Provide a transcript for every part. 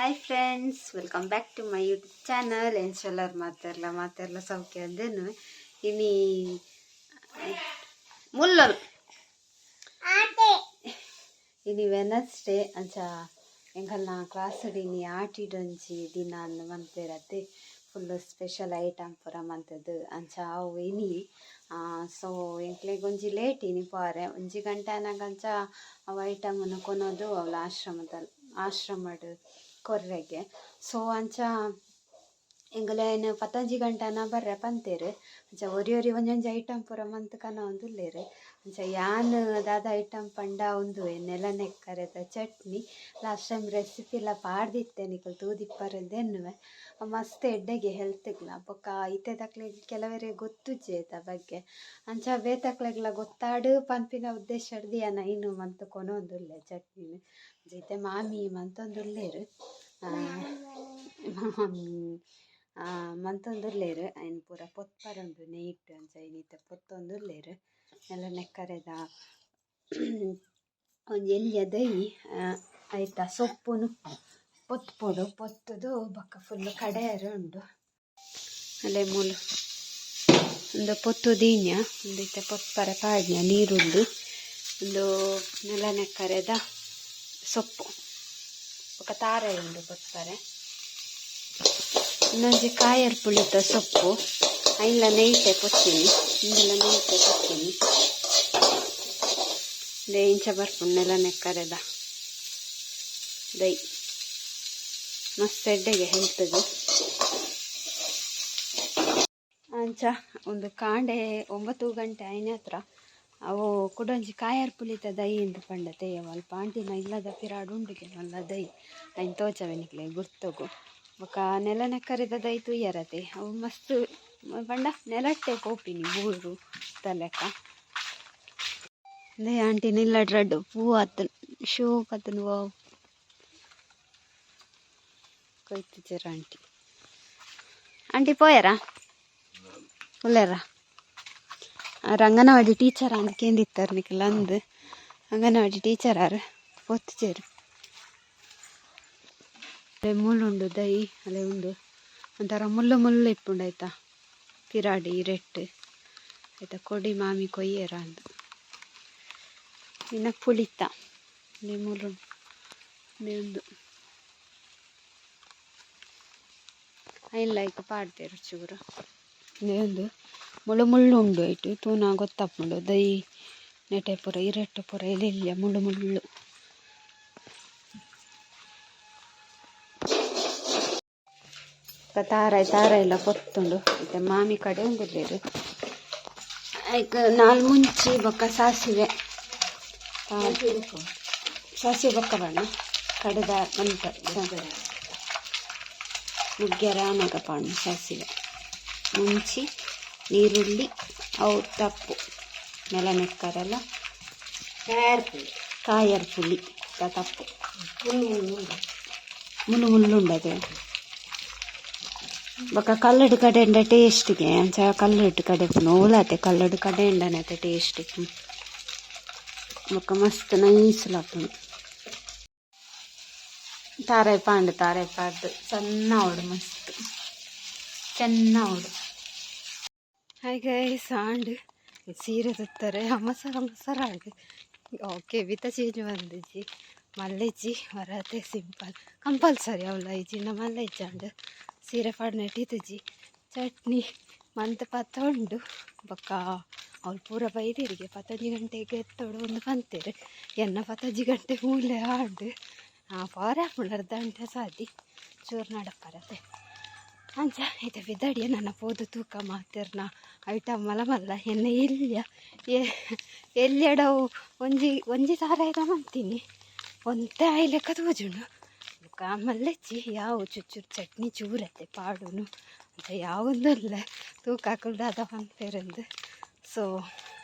Hi friends welcome back to my YouTube channel ಎನ್ಶಲ್ಲರ್ ಮಾತೆಲ್ಲ ಮಾತೆಲ್ಲ ಸೌಖ್ಯ ಅಂದೇನು ಇನಿ ಮುಲ್ಲಲ್ ಇನಿ ವೆನಸ್ಡೇ ಅಂಚ ಎಂಕಲ್ನ ಕ್ಲಾಸ್ ಇನಿ ಆಟಿಡಂಚಿ ದಿನ ಅಂದ್ ಮಂತೆರತ್ತೆ. ಫುಲ್ ಸ್ಪೆಷಲ್ ಐಟಮ್ ಪೂರ ಮಂತದ್ದು. ಅಂಚ ಅವು ಇನಿ ಸೊ ಎಂಕ್ಲೆಗ್ ಒಂಜಿ ಲೇಟ್ ಇನಿ ಪಾರೆ. ಒಂಜಿ ಗಂಟೆ ಅನ್ನಗಂಚ ಅವು ಅನ್ನು ಕೊನೋದು ಅವಳ ಆಶ್ರಮದಲ್ಲಿ ಆಶ್ರಮಡ್ ಕೊರ್ರೆಗೆ. ಸೊ, ಅಂಚ ಎಂಗಲೇನ್ ಪತ್ತೊಂಜಿ ಗಂಟೆನ ಬರ್ರೆ ಪಂತೇರು. ಅಂಚ ಒರಿ ಒರಿ ಒಂಜೊಂಜಿ ಐಟಮ್ ಪೂರ ಮಂತ್ ಕನ ಅಂಚ ಯಾನ್ ದಾದ ಐಟಮ್ ಪಂಡ ಒಂದು ನೆಲನೆಕ್ಕರೆದ ಚಟ್ನಿ. ಲಾಸ್ಟ್ ಟೈಮ್ ರೆಸಿಪಿ ಎಲ್ಲ ಪಾಡ್ದಿತ್ತೆ ನಿಕಲ್ ತೂದಿಪ್ಪರೆಂದು ಎನ್ನುವೆ. ಮಸ್ತ್ ಎಡ್ಡೆಗೆ ಹೆಲ್ತ್ಗ್ಲ ಬೊಕ್ಕ ಇತ್ತೆ ದಕ್ಲೆಗ್ ಕೆಲವರಿಗೆ ಗೊತ್ತು ಜೇತ ಬಗ್ಗೆ. ಅಂಚ ಬೇತಕ್ಲೆಗ್ಲ ಗೊತ್ತಾಡು, ಪನ್ಪಿನ ಉದ್ದೇಶ ಹಿಡ್ದಿಯನ ಇನ್ನು ಮಂತ್ ಕೊನೊಂದುಲ್ಲೆ ಚಟ್ನಿನ. ಜೊತೆ ಮಾಮಿ ಮಂತೊಂದುಲ್ಲೇರು ಮಾಮಿ ಮಂತೊಂದುಲ್ಲೇರು ಅಯ್ನ್ ಪೂರ ಪೊತ್ಪರೊಂದು ನೆಯ್ಟ್ ಅಂಚ ಐನಿತ್ತೆ ಪೊತ್ತೊಂದುಲ್ಲೇರು ಎಲ್ಲ ನೆಕ್ಕರೆದ ಒಂಜಿ ಎಲ್ಯ ದೈ ಸೊಪ್ಪುನು ಪೊತ್ಪೊಡು ಪೊತ್ತದು ಬೊಕ್ಕ ಫುಲ್ ಕಡೆಯರು ಉಂಡು. ಅಲೆ ಮೂಲು ಒಂದು ಪೊತ್ತು ದೀನ್ಯ? ಒಂದು ಇತ್ತೆ ಪೊತ್ಪರೆ ಪಾಡ್ಯ ನೀರುಳ್ಳಿ ಒಂದು ಕರೆದ ಸೊಪ್ಪು. ఒక ತಾರೆ ಉಂಡು ಪೊತ್ಪರೆ ಇನ್ನೊಂದು ಕಾಯರ್ ಪುಳಿತ ಸೊಪ್ಪು. ಐಲ ನೆಯ್ಟೆ ಪೊಚ್ಚಿನಿ ಇಂದೆಲ್ಲ ದೇ ಇಂಚ ಬರ್ಪುಂಡು ನೆಲ ನೆಕ್ಕರೆದ ದೈ ಮಸ್ತ್ ಎಡ್ಡೆಗೆ ಹೆಲ್ತದು ಅಂಚ ಒಂದು ಕಾಂಡೆ ಒಂಬತ್ತು ಗಂಟೆ ಐನೆ ಹತ್ರ ಅವು ಕುಡೊಂಜಿ ಕಾಯರ್ ಪುಲಿತ ದೈ ಇಂದು ಪಂಡ ತೇಯವ ಪಾಂಡಿನ ಇಲ್ಲದ ಪಿರಾಡು ಉಂಡುಗೆ ಮಲ್ಲ ದೈ ಐನ್ ತೋಚವೆನಿಕ್ಲೆ ಗುರ್ತಗು ಬೊಕ ನೆಲನೆ ಕರೆದ ದೈ ತುಯ್ಯರತೆ ಅವು ಮಸ್ತ್ ಪಂಡ ನೆಲಟ್ಟೆ ಕೋಪಿನಿ ಬೂರು ತಲೆಕ ದೇ ಆಂಟಿನ ಇಲ್ಲ ಡ್ರಡ್ ಪೂ ಆತು ಶೂ ಕತ್ತನು ವಾವ್ ಕೊಯ್ತಿದ್ದೀರ ಆಂಟಿ ಆಂಟಿ ಪೋಯರಾ ಉಲ್ಲೇರಾ ಆರು ಅಂಗನವಾಡಿ ಟೀಚರ್ ಅಂತ ಕೇಂದಿತ್ತಾರೆ ನಿಖಿಲ್ ಅಂದು ಅಂಗನವಾಡಿ ಟೀಚರ್ ಆರು ಒತ್ತಿಚೇರು ಅಲ್ಲೇ ಮುಳ್ಳುಂಡು ದೈ ಅಲ್ಲೇ ಉಂಡು ಒಂಥರ ಮುಳ್ಳು ಮುಳ್ಳು ಇಪ್ಪುಂಡು ಆಯ್ತಾ ಪಿರಾಡಿ ರೆಟ್ಟು ಆಯಿತಾ? ಕೊಡಿ ಮಾಮಿ ಕೊಯ್ಯರ ಅಂದು ಇನ್ನು ಪುಳಿತ. ಅಲ್ಲೇ ಒಂದು ಐನ್ ಲೈಕ್ ಪಾಡ್ದೆ ಚೂರು? ಒಂದು ಮುಳ್ಳು ಮುಳ್ಳು ಉಂಡು ಐಟು ತೂನ ಗೊತ್ತಪ್ಪುಂಡು ದೈ ನೆಟೆ ಪೂರ ಇರೆಟ್ಟು ಪೂರ, ಎಲೆಲ್ಯ ಮುಳ್ಳು ಮುಳ್ಳು. ತಾರಾಯ್ ಎಲ್ಲ ಪೊತ್ತುಂಡು ಮತ್ತೆ ಮಾಮಿ ಕಡೆ ಒಂದಿಲ್ಲೇರು ಈಗ ನಾಲ್ ಮುಂಚಿ ಬೊಕ್ಕ ಸಾಸಿವೆ. ಸಾಸಿವೆ ಬೊಕ್ಕ ಬಣ್ಣ ಕಡೆದ ಅಂತ ಮುಗ್ಗೆರ ಆನಗ ಪಾಣು ಸಾಸಿವೆ. ಮುಂಚಿ ಈರುಳ್ಳಿ ಅವು ತಪ್ಪು. ನೆಲನೆಕ್ಕರೆಲ್ಲ ಕಾಯರ್ ಪುಳಿ ತಪ್ಪು. ಮುಳ್ಳು ಮುಳ್ಳು ಉಂಡದು ಬೊಕ ಕಲ್ಲಡ್ ಕಡೆ ಉಂಡ ಟೇಸ್ಟ್ಗೆ, ಅಂಚ ಕಲ್ಲಡ್ ಕಡೆ ನೋಲತೆ ಕಲ್ಲಡ್ ಕಡೆ ಉಂಡನತೆ ಟೇಸ್ಟ್ ಬೊಕ ಮಸ್ತ್ ನೈಸ್ಲಾಪುಂಡು ತಾರಾಯ್ ಪಾಂಡು ತಾರಾಯ್ ಪಾಡ್ದು ಸಣ್ಣ ಅವಡು ಮಸ್ತ್. ಚೆನ್ನ ಅವಡು ಹಾಯ್ ಗೈಸ್ ಆಂಡ್. ಸೀರೆ ತುತ್ತಾರೆ ಅಮಸರ ಮಸರಾಡು ಓಕೆ ವಿತ ಚೇಂಜ್ ಬಂದಿಜ್ಜಿ. ಮಲ್ಲೆಜ್ಜಿ, ವರತೆ, ಸಿಂಪಲ್. ಕಂಪಲ್ಸರಿ ಅವಳ ಇಜ್ಜಿನ ಮಲ್ಲೆಜ್ಜಿ ಅಂಡ್ ಸೀರೆ ಪಾಡ್ನೆ ಇಟ್ಟಿದ್ಜಿ ಚಟ್ನಿ ಮಂತ್ ಪತ್ತೊಂಡು ಬೊಕ್ಕ ಅವ್ಳು ಪೂರ ಬೈದಿರಿಗೆ ಪತ್ತೊಂಜಿ ಗಂಟೆಗೆ ಎತ್ತೋಡು ಒಂದು ಬಂತೇರು ಎನ್ನ ಪತ್ತೊಂಜಿ ಗಂಟೆ ಮೂಲೆ ಆ ಪಾರೆ ಅರ್ಧ ಗಂಟೆ ಸಾದಿ ಚೂರು ನಡಪ್ಪರತೆ ಅಂಚ ಇದೆ ಬಿದ್ದಾಡಿಯ ನನ್ನ ಪೋದು ತೂಕ ಮಾತಿರ್ನ ಐಟಮ್ ಮಲ ಮಲ್ಲ ಎನ್ನ ಇಲ್ಲಿಯ ಎಲ್ಲಿಯಡವು ಒಂಜಿ ಒಂಜಿ ಸಾರಾಯ್ದ ಮಂತೀನಿ, ಒಂತೆ ಆಯ್ಲೆಕ್ಕ ತೋಜುಂಡು ಬುಕ್ಕ ಚಿ ಯಾವ ಚಟ್ನಿ ಚೂರತ್ತೆ ಪಾಡುನು ಅಂತ ಯಾವುದಲ್ಲ ತೂಕ ಹಾಕೊಳ್ದಾದ ಮಂತೇರಂದು ಸೊ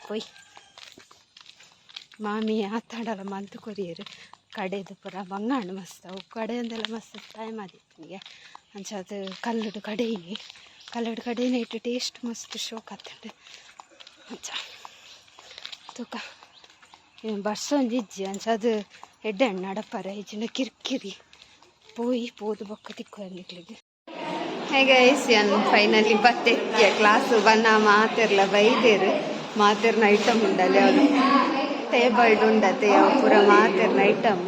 ಕೊಯ್ ಮಾಮಿ ಆತಾಡಲ್ಲ ಮಂತು ಕೊರಿಯರು. ಕಡೆದು ಪೂರ ಬಂಗಾಣ ಮಸ್ತ್. ಅವು ಕಡೆಯೊಂದೆಲ್ಲ ಮಸ್ತ್ ಟೈಮ್ ಆದಿತ್ತು ನನಗೆ ಅಂಚ ಅದು ಕಲ್ಲಡು ಕಡೆಯಿ ಕಲ್ಲಡು ಕಡೆಯೇ ಇಟ್ಟು ಟೇಸ್ಟ್ ಮಸ್ತ್ ಶೋಕ್ ಆತಂಡು. ಅಂಚ ತೂಕ. ಬರ್ಸೊಂದು ಇಜ್ಜಿ ಅಂಚ ಅದು ಎಡ್ಡೆ ಹಣ್ಣು ಅಡಪಾರ ಇಜ್ಜಿನ ಕಿರಿಕಿರಿ. പോയി പോത് ಬೊಕ್ಕ ತಿಕ್ಕೊಳ್ಳಿಕ್ಲಿಗೆ ಹೇಗೆ ಐಸಿಯನ್ ಫೈನಲಿ ಬತ್ತೆ ಕ್ಲಾಸ್ ಬನ್ನ ಮಾತೆರ್ಲ ಬೈದೇರು ಮಾತೆರ್ನ ಐಟಮ್ ಉಂಡಲ್ಲಿ ಅವಳು ಟೇಬಲ್ ಉಂಡತೆ ಅವು ಪೂರ ಮಾತೆರ್ನ ಐಟಮ್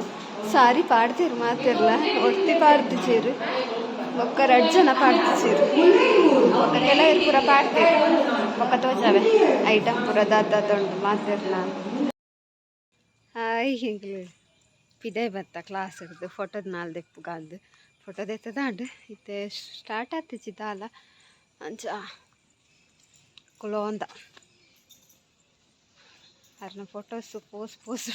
ಸಾರಿ ಪಾಡ್ತೀರು ಮಾತೆರ್ಲ ಒತ್ತಿ ಪಾಡ್ತಿಚೀರು ಒಕ್ಕ ರಡ್ ಜನ ಪಾಡ್ತಿಚೀರು ಒಕ್ಕ ಕೆಲವರು ಪೂರ ಪಾಡ್ತೀರು ಒಕ್ಕ ತೋಜಾವೆ ಐಟಮ್ ಪೂರ ದಾದ ಉಂಡು ಮಾತೆರ್ಲ ಹಾಯ್ ಹಿಂಗ್ಲು ಇದೇ ಬತ್ತ ಕ್ಲಾಸ್ ಹಿಡ್ದು ಫೋಟೋದ ನಾಲ್ ಫೊಟೊ ಫೋಟೋ ದೆತ್ತದಾಂಡು ಇತ್ತೆ ಸ್ಟಾರ್ಟ್ ಆತಿಚ್ಚಿ ದಾಲ ಅಂಚ ಕುಲೋಂದ. ಅರ್ನ ಫೋಟೋಸ್ ಪೋಸ್ ಪೋಸ್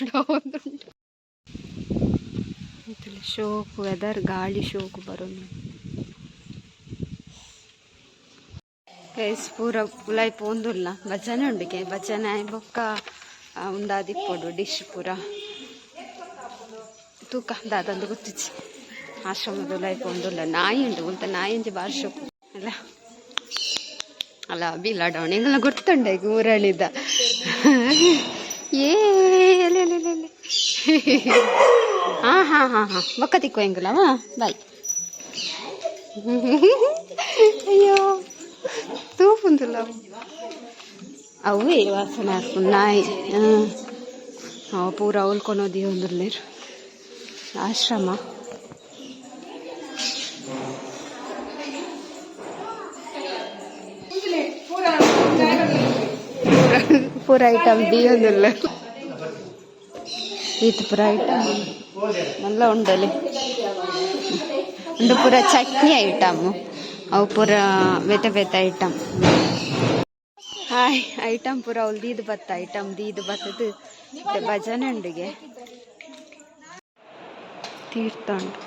ಮತ್ತಲ್ಲಿ ಶೋಕು ವೆದರ್ ಗಾಳಿ ಶೋಕು ಬರೋನು ಗೈಸ್ ಪೂರ ಪುಲಾಯ್ ಪೋಂದುಲ್ಲ ಭಜನೆ ಉಂಡಿಗೆ ಭಜನೆ, ಬೊಕ್ಕ ಉಂಡಾದಿಪ್ಪೊಡು ಡಿಶ್ ಪೂರ. ತೂಕ. ದಾದಂದು ಗೊತ್ತಿಚ್ಚಿ ಆಶ್ರಮದ ಒಂದುಲ್ಲ ನಾಯಿ ಉಂಟು ಉಂಟ ನಾಯಿ ಅಂಜಿ ಭಾಳ ಶೋಕು ಅಲ್ಲ? ಅಲ್ಲ ಬೀಲಾಡವಣೆ ಹಿಂಗೆಲ್ಲ ಗೊತ್ತುಂಡ ಈಗ ಊರಳಿದ ಏ ಹಾಂ ಹಾಂ ಹಾಂ ಹಾಂ. ಬೊಕ್ಕ ತಿಕ್ಕೋ ಹೆಂಗಲ್ಲವ ಬಾಯ್. ಅಯ್ಯೋ ತೂಪುಂದಿಲ್ಲ ಅವೇ. ವಾಸನೆ ಹಾಕೊಂಡು ನಾಯಿ. ಹಾಂ. ಪೂರ ಉಲ್ಕೊಳೋದಿ ಒಂದಿರ್ಲೇರು ಆಶ್ರಮ. ಪೂರ ಐಟಮ್ ಒಂದಿಲ್ಲ. ಇದು ಪೂರ ಐಟಮ್ ಎಲ್ಲ ಉಂಡಲಿ ಉಂಡು ಪೂರ ಚಟ್ನಿ ಐಟಮ್ ಅವು ಪೂರ ಬೇತೆ ಬೇತೆ ಐಟಮ್ ಹಾಯ್ ಐಟಮ್ ಪೂರ ಅವ್ಳು ದೀದ್ ಬತ್ತ ಐಟಮ್ ದೀದ್ ಬತ್ತದು. ಭಜನೆ ಉಂಡಿಗೆ. ತೀರ್ಥ ಉಂಟು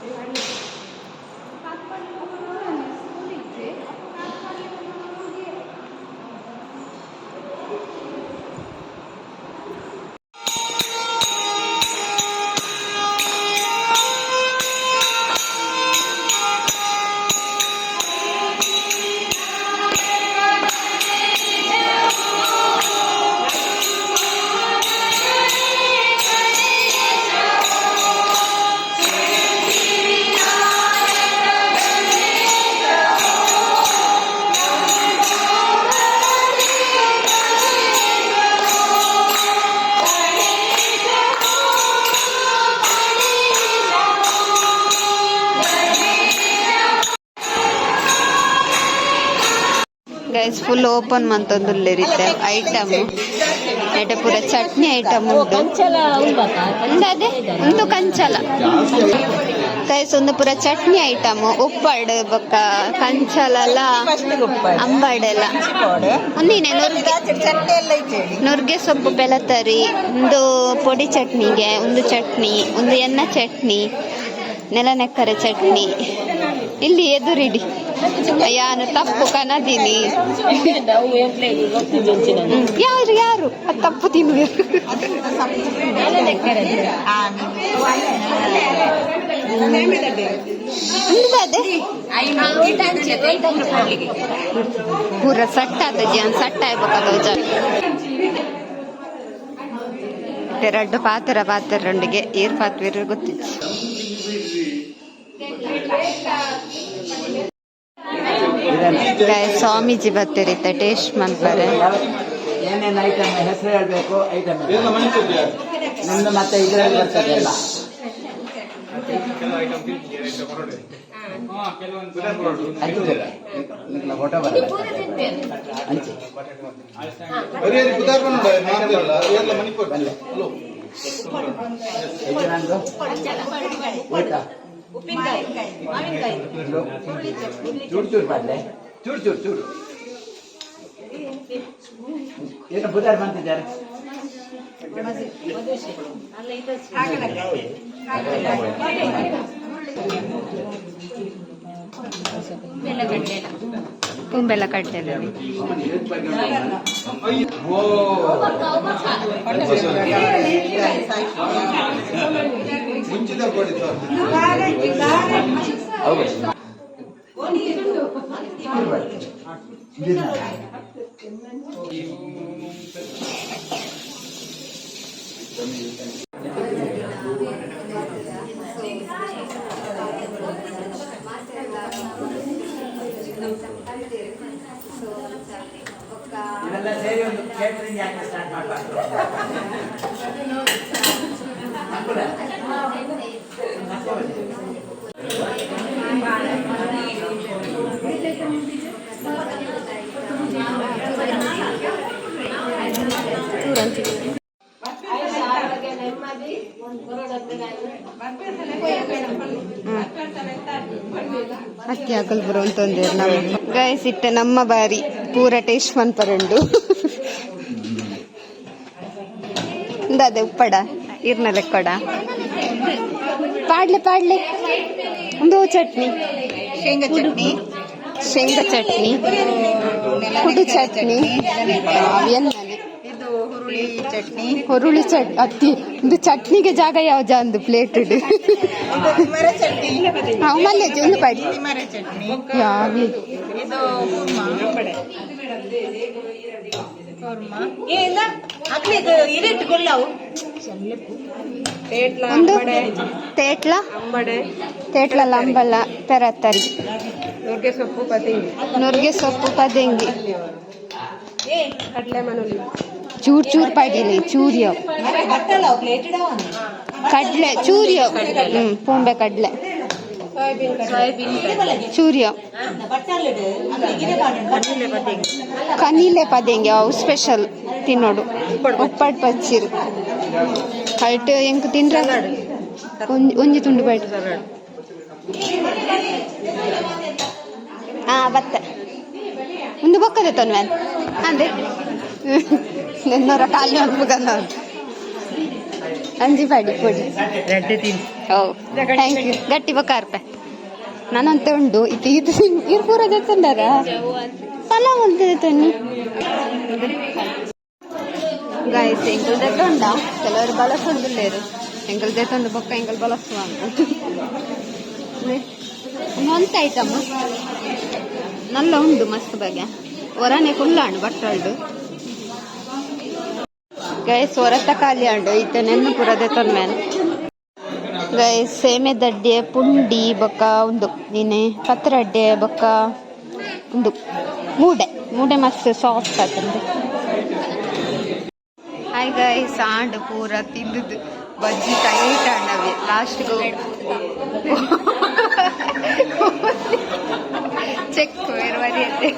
ಗೈಸ್ ಫುಲ್ ಓಪನ್ ಮಂತೊಂದುಲ್ಲೆರಿತ್ತೆ ಐಟಮ್ ಎಡೆ ಪೂರ ಚಟ್ನಿ ಐಟಮ್ ಉಂಟು. ಅದೇ ಒಂದು ಕಂಚಲ. ಗೈಸ್ ಒಂದು ಪೂರ ಚಟ್ನಿ ಐಟಮ್ ಉಪ್ಪಾಡ್, ಬೊಕ್ಕ ಕಂಚಲಲ್ಲ ಅಂಬಾಡೆಲ್ಲ ಒಂದಿನ ನುರ್ಗೆ. ಸೊಪ್ಪು ಬೆಳತರಿ ಒಂದು ಪೊಡಿ ಚಟ್ನಿಗೆ, ಒಂದು ಚಟ್ನಿ, ಒಂದು ಎಣ್ಣೆ ಚಟ್ನಿ, ನೆಲನೆಕ್ಕರೆ ಚಟ್ನಿ. ಇಲ್ಲಿ ಎದುರಿಡಿ. ಯಾನು ತಪ್ಪು ಕನದಿನಿ. ಯಾರು? ಯಾರು ತಪ್ಪು ಅದೇ ಪೂರ ಸಟ್ಟ ಜನ್ ಸಟ್ಟ ಆಗ್ಬೇಕಲ್ಲ ಎರಡು ಪಾತ್ರ ರೆಂಡಿಗೆ ಏರ್ ಪಾತ್ರ ಗೊತ್ತಿತ್ತು ಸ್ವಾಮೀಜಿ ಬರ್ತಿರುತ್ತೆ ಟೇಸ್ಟ್ ಮಾಡ್ತಾರೆ ಏನೇನು ಐಟಮ್ ಹೆಸರು ಹೇಳಬೇಕು ಐಟಮ್ ನಮ್ದು ಮತ್ತೆ ಇದರಲ್ಲಿ ಬರ್ತದೆ ಎಲ್ಲ. ಆಯ್ತು? ನಿಮ್ಗೆ ಫೋಟೋ ಬರ್ತದೆ ಹಂಚಿ ಬಂದೆ ಇದು ನಂದು ಊಟ ಚೂರು ಚೂರು ಬರ್ಲೆ ಚೂರು ಚೂರು ಚೂರು ಏನು ಬುಧಾರ್ ಬಂತಿದ್ದಾರೆ ತುಂಬೆಲ್ಲ ಕಟ್ಟೆಲ್ಲ ಓ ಇವೆಲ್ಲ ಸೇರಿ ಒಂದು ಕೇಟರಿಂಗ್ ಯಾಕೆ ಸ್ಟಾರ್ಟ್ ಮಾಡಬಾರ್ದು? ಅತ್ತಿ ಹಾಕಲ್ ಬರುವಂತಂದೆ ನಾವು ಗೈಸ್ ಇಟ್ಟೆ ನಮ್ಮ ಬಾರಿ ಪೂರ ಟೇಸ್ಟ್ ಮನ್ಪರಂಡು ಅದೇ ಉಪ್ಪಡ ಇರ್ನ ಲೆಕ್ಕಡ ಪಾಡ್ಲೆ ಪಾಡ್ಲೆ. ಒಂದು ಚಟ್ನಿ. ಶೇಂಗಾ ಚಟ್ನಿ. ಶೇಂಗಾ ಚಟ್ನಿ ಪುಡಿ ಚಟ್ನಿ ಇದು ಹುರುಳಿ ಚಟ್ನಿ. ಹುರುಳಿ ಚಟ್ ಅತ್ತಿ ಒಂದು ಚಟ್ನಿಗೆ ಜಾಗ ಯಾವ್ದ ಒಂದು ಪ್ಲೇಟ್ ಇದು? ಆಮೇಲೆ ಒಂದು ಪಡಿ ಯಾವ ಇದು ಒಂದು ತೇಟ್ಲ? ತೇಟ್ಲ ಲಂಬಲ ಪೆರತ್ತರಿ ನುಗ್ಗೆ ಸೊಪ್ಪು ಪತಿಂಗಿ ನುರ್ಗೆ ಸೊಪ್ಪು ಪದಂಗಿ ಏ ಕಡ್ಲೆ ಮನುಲಿ ಚೂರ್ ಚೂರ್ ಪಡಿಲಿ ಚೂರಿಯೋ ಬಟ್ಟಲ್ಲ ಪ್ಲೇಟ್ ಕಡ್ಲೆ ಚೂರಿಯೋ ಹ್ಮ್ ಪೂಂಬೆ ಕಡ್ಲೆ ಸೋಯಾಬೀನ್ ಚೂರಿಯೋ ಕನೀಲೆ ಪದಂಗಿ ಅವು ಸ್ಪೆಷಲ್ ತಿನ್ನೋಡು ಉಪ್ಪಡ್ ಪಚ್ಚಿರು ಕಲ್ಟ್ ಎಂಕ್ ತಿನ್ರ ಒಂಜಿ ಒಂಜಿ ತುಂಡು ಬೈಟ್ ಹಾ ಬತ್ತ. ಒಂದು ಬೊಕ್ಕದೆ ತೊನ್ವೆನ್ ಅಂದೆ ನೆನ್ನೋರ ಕಾಲು ಅನ್ಪುಗನ್ನ ಅಂಜಿ ಪಾಡಿ ಕೊಡಿ. ಓ ಥ್ಯಾಂಕ್ ಯು ಗಟ್ಟಿ ಬೊಕ್ಕಾರ್ಪೆ ನಾನಂತೆ ಉಂಡು. ಇದು ಇದು ಇರ್ ಪೂರ ಜೊತ್ತಂಡಾರ ಪಲಾವ್ ಅಂತ ತನ್ನಿ. ಗಾಯಸ್ ಎಂಕಲ್ ದೆತ್ತೊಂಡ ಕೆಲವರು ಬಳಸೊಂದುಲ್ಲೇರು ಎಂಕಲ್ ದೆತ್ತೊಂದು ಬೊಕ್ಕ ಎಂಕಲ್ ಬಳಸುವ ಅಂತ. ಐಟಮ್ ನಲ್ಲ ಉಂಡು ಮಸ್ತ್ ಬಗೆ ಹೊರನೆ ಕುಲ್ಲಾಂಡು ಬಟ್ಟಲ್ಡು ಗೈಸ್ ಹೊರತ ಖಾಲಿ ಆಂಡು ಈತ ನೆನ್ನು ಪುರದೆ ತೊಂದ್ಮೇಲೆ ಗೈಸ್ ಸೇಮೆ ದಡ್ಡೆ ಪುಂಡಿ ಬೊಕ್ಕ ಉಂದು ನೀನೆ ಪತ್ರಡ್ಡೆ ಬೊಕ್ಕ ಉಂದು ಮೂಡೆ ಮೂಡೆ ಮಸ್ತ್ ಸಾಫ್ಟ್ ಆಗ್ತದೆ ಹಾಯ್ ಗೈಸ್ ಆಂಡ್ ಪೂರ ತಿಂದದ್ದು ಬಜ್ಜಿ ಟೈಟ್ ಆಂಡವೆ ಲಾಸ್ಟ್ಗೂ ಚೆಕ್ ಬೇರೆ ಅಂತೆ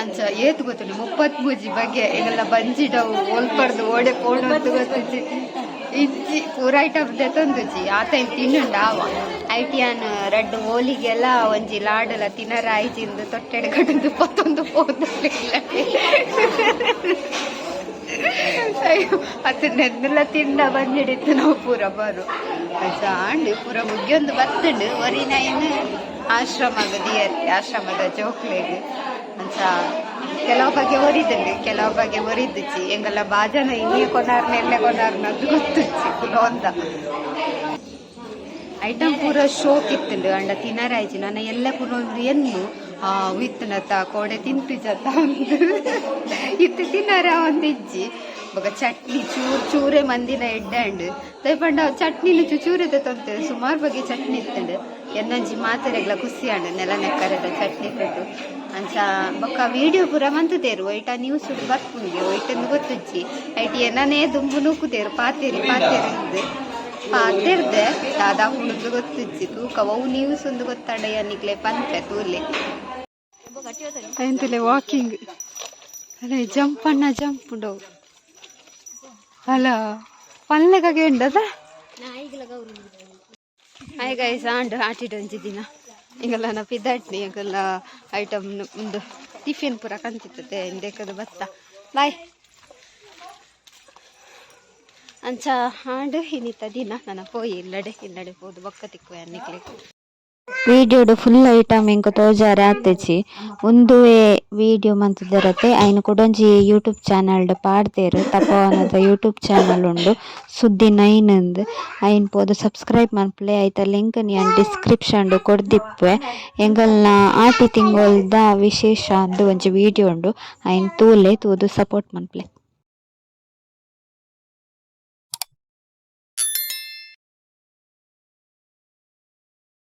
ಅಂಚ ಏತ್ ಗೊತ್ತುಂಡು ಮುಪ್ಪತ್ ಮೂಜಿ ಬಗ್ಗೆ ಈಗೆಲ್ಲ ಬಂಜಿಡವು ಓಲ್ಪಡ್ದು ಓಡೆ ಕೋಣದ್ದು ಗೊತ್ತಿಜ್ಜಿ ಇಜ್ಜಿ, ಪೂರ ಐಟಮ್ ತಂದುಜಿ ಆತ ತಿನ್ನುಂಡ ಆವ ಐಟಿಯನ್ ರಡ್ಡು ಓಲಿಗೆಲ್ಲ ಒಂಜಿ ಲಾಡಲ ತಿನ್ನರ ಐಜಿಂದು ತೊಟ್ಟೆಡೆ ಕಟ್ಟದು ಪತ್ತೊಂದು ಪೋದು ಅಯ್ಯೋ ಅದು ನೆನ್ನೆಲ್ಲ ತಿಂಡ ಬಂದಿಡಿತ್ತು ನಾವು ಪೂರ ಬರು. ಸಾಂಡು ಪೂರ ಮುಗಿಯೊಂದು ಬತ್ತುಂಡು ಒರಿನ ಇನ್ನು ಆಶ್ರಮದ ದಿಯತ್ತೆ ಆಶ್ರಮದ ಜೋಕ್ಲೆಗ್ ಅಂಚ ಕೆಲವು ಬಗೆ ಒರಿದುಂಡು ಕೆಲವು ಬಗೆ ಒರಿದ್ದುಚ್ಚಿ ಎಂಗೆಲ್ಲ ಬಾಜನ ಇನ್ನೇ ಕೊನಾರ್ನ ಎಲ್ಲೆ ಕೊನಾರ್ನ ಅದು ಗೊತ್ತುಚ್ಚಿ ಕುಲೋಂದ ಐಟಮ್ ಪೂರ ಶೋಕ್ ಇತ್ತುಂಡು ಅಂಡ ತಿನ್ನರಾಯ್ಚಿ ನನ್ನ ಎಲ್ಲ ಕುಲೊಂದು ಎನ್ನು ಆ ವಿತ್ನತ ಕೋಡೆ ತಿಂತು ಜತ ಇತ್ತು ತಿನ್ನರ ಒಂದು ಇಜ್ಜಿ ಬೊಕ ಚಟ್ನಿ ಚೂರ್ ಚೂರೆ ಮಂದಿನ ಎಡ್ಡಂಡು ದಯಪಂಡ ಚಟ್ನಿಲು ಚೂ ಚೂರೆ ತಂತೆ ಸುಮಾರು ಬಗೆ ಚಟ್ನಿ ಇತ್ತಂಡ್. ಎನ್ನಂಜಿ ಮಾತೆರೆಗ್ಲ ಖುಷಿ ಆಂಡು ನೆಲ ನೆಕ್ಕರದ ಚಟ್ನಿ ಕೊಟ್ಟು. ಅಂಚ ಬೊಕ್ಕ ವಿಡಿಯೋ ಪೂರ ಮಂತುದೇರು ಐಟ ನ್ಯೂಸ್ ಬರ್ಪುಂಗೆ ಐಟಂದು ಗೊತ್ತುಜ್ಜಿ ಐಟಿ ಎನ್ನನೇ ದುಂಬು ನೂಕುದೇರು ಪಾತೇರಿ ಪಾತೇರಿ ಪಾತೇರ್ದೆ ಪಾತೆರ್ದೆ ದಾದಾ ಹುಡುಗ ಗೊತ್ತಿಜ್ಜಿ ತೂಕ ಅವು ನ್ಯೂಸ್ ಒಂದು ಗೊತ್ತಾಡ ಎನ್ನಿಕ್ಲೆ ಪಂತೆ ತೂಲೆ ಎಂತಲೆ ವಾಕಿಂಗ್ ಅಲ್ಲ ಜಂಪ್ ಅಣ್ಣ ಜಂಪ್ ಉಂಡು ಅಲ್ಲ ಪಲ್ಲೆಗಾಗೆ ಉಂಡದ ಹಾಯ್ ಗೈಸ್ ಆಂಡ್ ಆಟಿಡ್ ಒಂಜಿ ದಿನ. ಈಗೆಲ್ಲ ನಾ ಪಿದಾಟ್ನಿ ಈಗೆಲ್ಲ ಐಟಮ್ ಒಂದು ಟಿಫಿನ್ ಪೂರ ಕಂತಿರ್ತದೆ ಹಿಂದೆಕದು ಬತ್ತ ಬಾಯ್ ಅಂಚ ಆಂಡ್ ಇನ್ನಿತ ದಿನ ನನ್ನ ಪೋಯಿ ಇಲ್ಲಡೆ ಇಲ್ಲಡೆ ಹೋದು ಬೊಕ್ಕ ತಿಕ್ಕುವೆ ಅನ್ನಿಕ್ಲೆ ವಿಡಿಯೋಡು ಫುಲ್ ಐಟಮ್ ಎಂಕ್ ತೋಜಾರೆ ಆತಿಜಿ ಉಂದುವೆ ವಿಡಿಯೋ ಮಂತುದೆರತೆ ಐನ್ ಕುಡೊಂಜಿ ಯೂಟ್ಯೂಬ್ ಚಾನಲ್ ಪಾಡ್ದೆರ್ ತಪವನದ ಯೂಟ್ಯೂಬ್ ಚಾನಲ್ ಉಂಡು. ಸುದ್ದಿ ನೈನ್ ಇಂದ್ ಐನ್ ಪೋದು ಸಬ್ಸ್ಕ್ರೈಬ್ ಮನ್ಪುಲೆ ಐತ ಲಿಂಕ್ ನಿಯನ್ ಡಿಸ್ಕ್ರಿಪ್ಷನ್ ಕೊಡ್ದಿಪ್ಪೆ. ಎಂಗಲ್ನ ಆಟಿ ತಿಂಗೊಳ್ದ ವಿಶೇಷ ಅಂದ್ ಒಂಜಿ ವಿಡಿಯೋ ಉಂಡು. ಐನ್ ತೂಲೆ ತೂದು ಸಪೋರ್ಟ್ ಮನ್ಪುಲೆ